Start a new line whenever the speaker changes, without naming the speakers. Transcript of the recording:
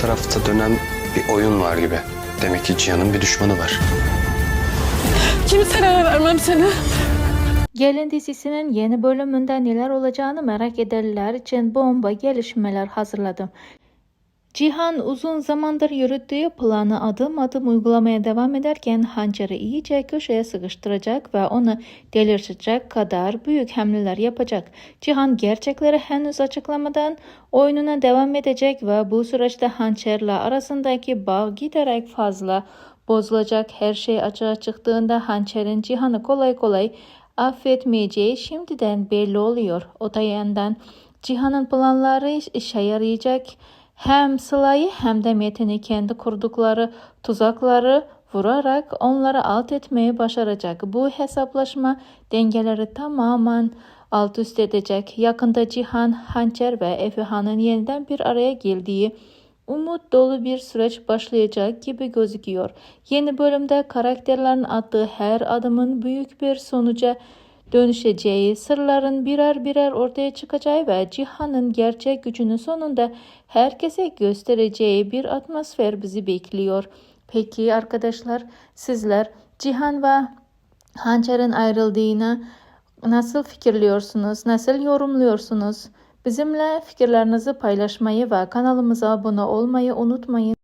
tarafta dönen bir oyun var gibi. Demek ki Cihan'ın bir düşmanı var.
Kimselere vermem seni.
Gelin dizisinin yeni bölümünde neler olacağını merak edenler için bomba gelişmeler hazırladım. Cihan uzun zamandır yürüttüğü planı adım adım uygulamaya devam ederken Hançer'i iyice köşeye sıkıştıracak ve onu delirtecek kadar büyük hamleler yapacak. Cihan gerçekleri henüz açıklamadan oyununa devam edecek ve bu süreçte Hançer'le arasındaki bağ giderek fazla bozulacak. Her şey açığa çıktığında Hançer'in Cihan'ı kolay kolay affetmeyeceği şimdiden belli oluyor. Öte yandan Cihan'ın planları işe yarayacak. Hem Sıla'yı hem de Metin'i kendi kurdukları tuzakları vurarak onları alt etmeyi başaracak. Bu hesaplaşma dengeleri tamamen alt üst edecek. Yakında Cihan, Hançer ve Efehan'ın yeniden bir araya geldiği umut dolu bir süreç başlayacak gibi gözüküyor. Yeni bölümde karakterlerin attığı her adımın büyük bir sonuca dönüşeceği, sırların birer birer ortaya çıkacağı ve Cihan'ın gerçek gücünü sonunda herkese göstereceği bir atmosfer bizi bekliyor. Peki arkadaşlar sizler Cihan ve Hançer'in ayrıldığını nasıl fikirliyorsunuz, nasıl yorumluyorsunuz? Bizimle fikirlerinizi paylaşmayı ve kanalımıza abone olmayı unutmayın.